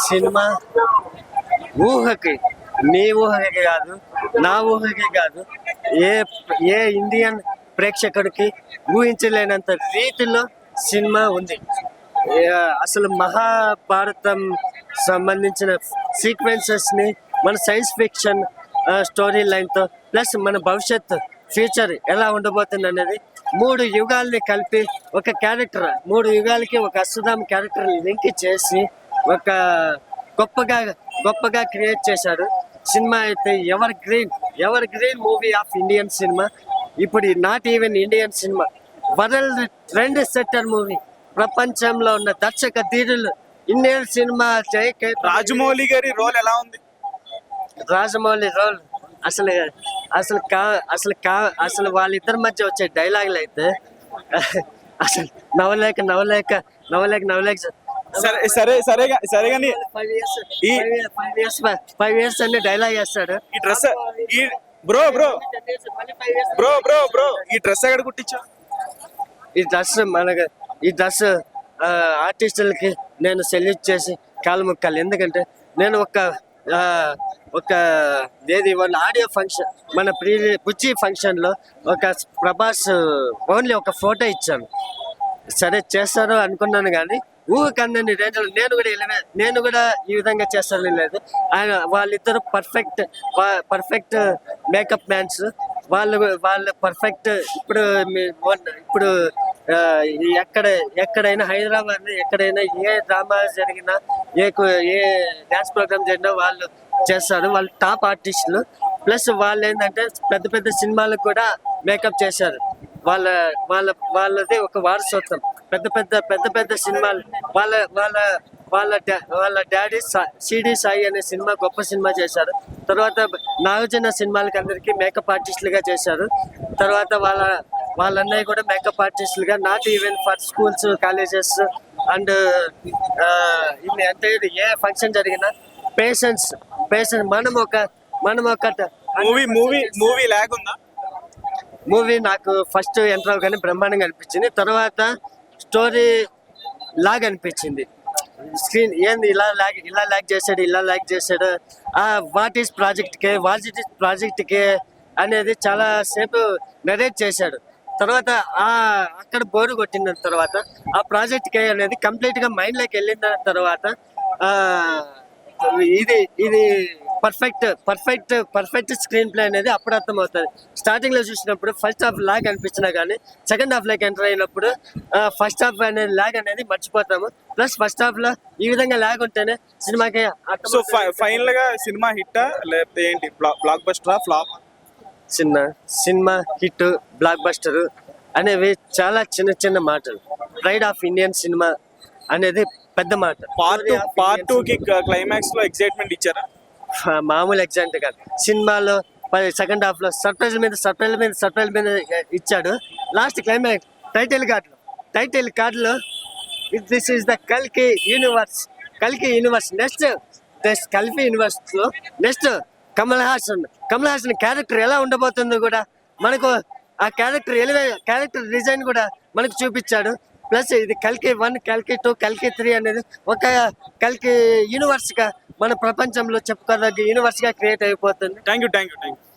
Cinema ఊహకి మీ ఊహకి కాదు నా ఊహకి కాదు ఏ ఏ ఇండియన్ ప్రేక్షకుడికి ఊహించలేనంత రీతిలో సినిమా ఉంది. అసలు మహాభారతం సంబంధించిన సీక్వెన్సెస్ని మన సైన్స్ ఫిక్షన్ స్టోరీ లైన్తో ప్లస్ మన భవిష్యత్ ఫ్యూచర్ ఎలా ఉండబోతుంది అనేది మూడు యుగాల్ని కలిపి ఒక క్యారెక్టర్ మూడు యుగాలకి ఒక అశ్వధామ క్యారెక్టర్ లింక్ చేసి ఒక గొప్పగా గొప్పగా క్రియేట్ చేశాడు. సినిమా అయితే evergreen evergreen movie of Indian cinema ఇప్పుడు not even Indian cinema world trendsetter movie ప్రపంచంలో ఉన్న దర్శక ధీరులు ఇండియన్ సినిమా రాజమౌళి గారి రోల్ ఎలా ఉంది? రాజమౌళి రోల్ అసలు అసలు కా అసలు కా అసలు వాళ్ళిద్దరి మధ్య వచ్చే డైలాగులు అయితే అసలు నవలేక నవలేక నవలేక నవలేక సరే సరే సరే సరే కానీ ఈ- ఫైవ్ ఇయర్స్ ఫైవ్ ఇయర్స్ అనే డైలాగ్ వేస్తాడు ఈ డ్రెస్ ఈ bro bro bro bro bro ఈ డ్రెస్ ఎక్కడ కుట్టించావు? ఈ డ్రెస్ మనకు ఈ డ్రెస్ ఆర్టిస్టులకి నేను సెల్యూట్ చేసి కాలు మొక్కాలి. ఎందుకంటే నేను ఒక ఒక ఏది వాళ్ళ ఆడియో ఫంక్షన్ మన ప్రీ బుజ్జి ఫంక్షన్లో ఒక ప్రభాస్ ఓన్లీ ఒక ఫోటో ఇచ్చాను. సరే చేస్తారు అనుకున్నాను కానీ ఊహకందని రేంజ్లో నేను కూడా వెళ్ళిన నేను కూడా ఈ విధంగా చేస్తాను లేదు ఆయన వాళ్ళిద్దరు పర్ఫెక్ట్ పర్ఫెక్ట్ మేకప్ మ్యాన్స్ వాళ్ళు వాళ్ళు పర్ఫెక్ట్ ఇప్పుడు మీ- ఇప్పుడు ఎక్కడ ఎక్కడైనా హైదరాబాద్ ఎక్కడైనా ఏ డ్రామా జరిగినా ఏ ఏ డ్యాన్స్ ప్రోగ్రామ్ జరిగినా వాళ్ళు చేస్తారు. వాళ్ళు టాప్ ఆర్టిస్టులు ప్లస్ వాళ్ళు ఏంటంటే పెద్ద పెద్ద సినిమాలకు కూడా మేకప్ చేశారు. వాళ్ళ వాళ్ళ వాళ్ళది ఒక వారసత్వం. పెద్ద పెద్ద పెద్ద పెద్ద సినిమాలు. వాళ్ళ వాళ్ళ వాళ్ళ డా- వాళ్ళ డాడీ సిడి సాయి అనే సినిమా గొప్ప సినిమా చేశారు. తర్వాత నాగార్జున సినిమాలకి అందరికీ మేకప్ ఆర్టిస్టులుగా చేశారు. తర్వాత వాళ్ళ వాళ్ళ అన్నయ్య కూడా makeup ఆర్టిస్టులుగా. Not even for schools colleges and అంటే ఏ ఫంక్షన్ జరిగినా పేషెన్స్ పేషెన్స్. మనం ఒక మనం ఒక మూవీ మూవీ మూవీ లాగ్ ఉందా? మూవీ నాకు ఫస్ట్ ఎంటర్ అవగానే బ్రహ్మాండంగా అనిపించింది. తర్వాత స్టోరీ లాగ్ అనిపించింది. స్క్రీన్ ఏంది ఇలా లాగ్ ఇలా ల్యాగ్ చేశాడు ఇలా ల్యాగ్ చేశాడు. ఆ వాట్ ఈస్ ప్రాజెక్ట్కే వాట్ ఈస్ ప్రాజెక్ట్కే అనేది చాలా సేపు నరేట్ చేశాడు. తర్వాత ఆ అక్కడ బోరు కొట్టిన తర్వాత ఆ ప్రాజెక్ట్కే అనేది కంప్లీట్గా మైండ్లోకి వెళ్ళిన తర్వాత ఇది ఇది perfect perfect perfect screenplay అనేది అప్పుడు అర్థమవుతుంది. స్టార్టింగ్లో చూసినప్పుడు ఫస్ట్ హాఫ్ లాగ్ అనిపించినా కానీ సెకండ్ హాఫ్లోకి ఎంటర్ అయినప్పుడు ఫస్ట్ హాఫ్ అనేది లాగ్ అనేది మర్చిపోతాము. ప్లస్ ఫస్ట్ హాఫ్లో ఈ విధంగా లాగ్ ఉంటేనే సినిమాకి సో ఫైనల్గా సినిమా హిట్ లేకపోతే ఏంటి బ్లాక్ బస్టర్ ఫ్లాప్ చిన్న సినిమా హిట్ బ్లాక్ బస్టర్ అనేవి చాలా చిన్న చిన్న మాటలు. ప్రైడ్ ఆఫ్ ఇండియన్ సినిమా అనేది పెద్ద మాట. పార్ట్ పార్ట్ టూ కి క్లైమాక్స్లో ఎక్సైట్మెంట్ ఇచ్చారా? మామూలు ఎగ్జాంట్ కాదు. సినిమాలో సెకండ్ హాఫ్లో సర్ప్రైజ్ మీద సర్ప్రైజ్ మీద సర్ప్రైజ్ మీద ఇచ్చాడు. Last climax title card title కార్డులో దిస్ ఈస్ ద కల్కి యూనివర్స్ కల్కి యూనివర్స్ నెక్స్ట్ నెక్స్ట్ కల్కి యూనివర్స్లో నెక్స్ట్ కమల్ హాసన్ కమల్ హాసన్ క్యారెక్టర్ ఎలా ఉండబోతుందో కూడా మనకు ఆ క్యారెక్టర్ ఎలివే క్యారెక్టర్ డిజైన్ కూడా మనకు చూపించాడు. ప్లస్ ఇది కల్కి వన్ కల్కి టూ కల్కి త్రీ అనేది ఒక కల్కి యూనివర్స్గా మన ప్రపంచంలో చెప్పుకోదగ్గ యూనివర్స్గా క్రియేట్ అయిపోతుంది. Thank you thank you thank you